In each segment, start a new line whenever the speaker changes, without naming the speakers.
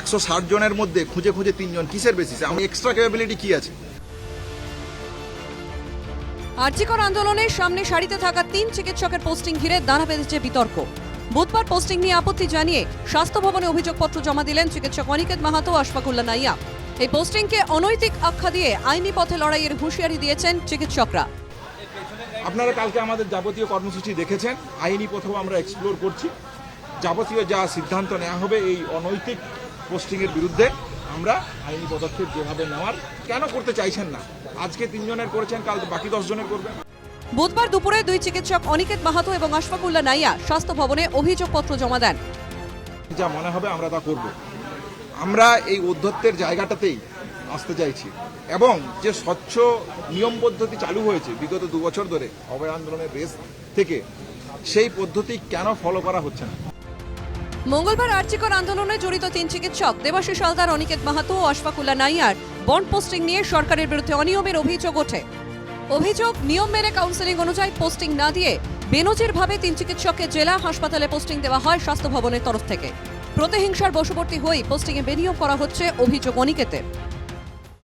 একশো ষাট জনের মধ্যে খুঁজে খুঁজে তিনজন কিসের বেসিসে আমার এক্সট্রা ক্যাপাবিলিটি কি আছে?
আর্জিকর আন্দোলনের সামনে সারিতে থাকা তিন চিকিৎসকের পোস্টিং ঘিরে দানা বেঁধেছে বিতর্ক। বুধবার পোস্টিং নিয়ে আপত্তি জানিয়ে স্বাস্থ্য ভবনে অভিযোগপত্র জমা দিলেন চিকিৎসক অনিকেত মাহাতো আশফাকুল্লা নাইয়া। এই পোস্টিংকে অনৈতিক আখ্যা দিয়ে আইনি পথে লড়াইয়ের হুঁশিয়ারি দিয়েছেন চিকিৎসকরা।
আপনারা কালকে আমাদের যাবতীয় কর্মসূচি দেখেছেন। আইনি পথেও আমরা এক্সপ্লোর করছি। যাবতীয় যা সিদ্ধান্ত নেওয়া হবে এই অনৈতিক পোস্টিংয়ের বিরুদ্ধে আমরা আইনি পদক্ষেপ যেভাবে নেওয়ার কেন করতে চাইছেন না? আজকে তিনজনের করেছেন কাল বাকি দশ জনের করবেন।
বুধবার দুপুরে দুই চিকিৎসক অনিকেত মাহাতো এবং আশফাকুল্লা নাইয়া স্বাস্থ্য ভবনে অভিযোগপত্র জমা দেন।
যা মনে হবে আমরা তা করব। আমরা এই অধ্যত্বের জায়গাটাতেই আসতে চাইছি এবং যে স্বচ্ছ নিয়ম পদ্ধতি চালু হয়েছে বিগত দু বছর ধরে অভয় আন্দোলনের রেস থেকে সেই পদ্ধতি কেন ফলো করা হচ্ছে না?
মঙ্গলবার আর্জিকর আন্দোলনে জড়িত তিন চিকিৎসক দেবাশিস হালদার, অনিকেত মাহাতো ও নাইয়ার বন্ড পোস্টিং নিয়ে সরকারের বিরুদ্ধে অনিয়মের অভিযোগ ওঠে। অভিযোগ, নিয়ম মেনে কাউন্সেলিং অনুযায়ী পোস্টিং না দিয়ে বেনজির ভাবে তিন চিকিৎসককে জেলা হাসপাতালে পোস্টিং দেওয়া হয় স্বাস্থ্য ভবনের তরফ থেকে। প্রতিহিংসার বশবর্তী হয়ে পোস্টিংয়ে বেনিয়োগ করা হচ্ছে অভিযোগ অনিকেতের।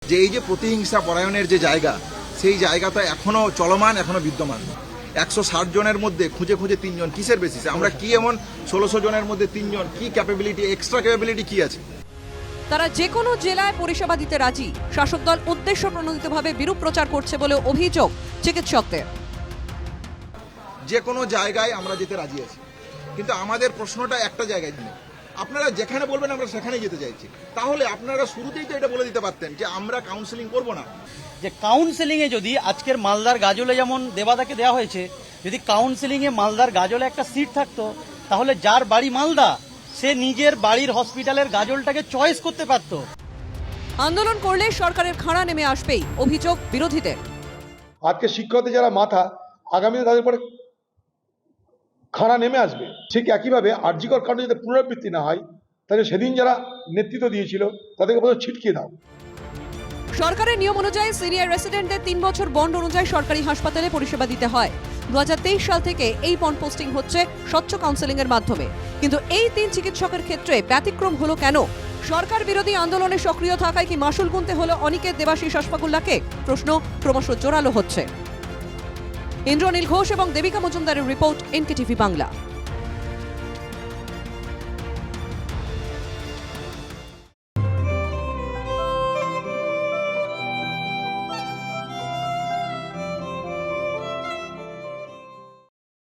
যে এই যে প্রতিহিংসা পরায়ণের যে জায়গা, সেই জায়গাটা এখনও চলমান, এখনও বিদ্যমান। একশো ষাট জনের মধ্যে খুঁজে খুঁজে তিনজন। কিসের বেসিসে আমরা কি এমন ষোলোশো জনের মধ্যে তিনজন? কি ক্যাপাবিলিটি এক্সট্রা ক্যাপাবিলিটি কি আছে?
তারা যে কোনো জেলায় পরিষেবা দিতে রাজি। শাসক দল উদ্দেশ্য প্রণোদিতভাবে বিরূপ প্রচার করছে বলে অভিযোগ চিকিৎসকদের।
যে কোনো জায়গায় আমরা যেতে রাজি আছি। কিন্তু আমাদের প্রশ্নটা একটা জায়গায় দিন আপনারা যেখানে বলবেন আমরা সেখানে যেতে চাইছি। তাহলে আপনারা শুরুতেই তো এটা বলে দিতে পারতেন যে আমরা কাউন্সিলিং করব না।
যে কাউন্সেলিংয়ে যদি আজকের মালদার গাজলে যেমন দেবাদাকে দেওয়া হয়েছে যদি কাউন্সেলিংয়ে মালদার গাজলে একটা সিট থাকতো তাহলে যার বাড়ি মালদা সে নিজের বাড়ির হসপিটালের গাজলটাকে চয়েস করতে পারতো।
আন্দোলন করলে সরকারের খাড়া নেমে আসবেই অভিযোগ বিরোধীদের।
আজকে শিক্ষকদের যারা মাথা আগামীতে তাদের পরে খাড়া নেমে আসবে। ঠিক একইভাবে আর্যিকর কাণ্ড যদি পুনরাবৃত্তি না হয়, তাহলে সেদিন যারা নেতৃত্ব দিয়েছিল, তাদেরকে প্রথমে ছিটকিয়ে দাও।
সরকারের নিয়ম অনুযায়ী সিনিয়র রেসিডেন্টদের তিন বছর বন্ড অনুযায়ী সরকারি হাসপাতালে পরিষেবা দিতে হয়। দুহাজার তেইশ সাল থেকে এই বন্ড পোস্টিং হচ্ছে স্বচ্ছ কাউন্সেলিং এর মাধ্যমে। কিন্তু এই তিন চিকিৎসকের ক্ষেত্রে ব্যতিক্রম হলো কেন? সরকার বিরোধী আন্দোলনে সক্রিয় থাকায় কি মাসুল গুনতে হলো অনেকের দেবাশিস হাসপাকুল্লাকে প্রশ্ন ক্রমশ জোরালো হচ্ছে। ইন্দ্রনীল ঘোষ এবং দেবিকা মজুমদারের রিপোর্ট এনকেটিভি বাংলা।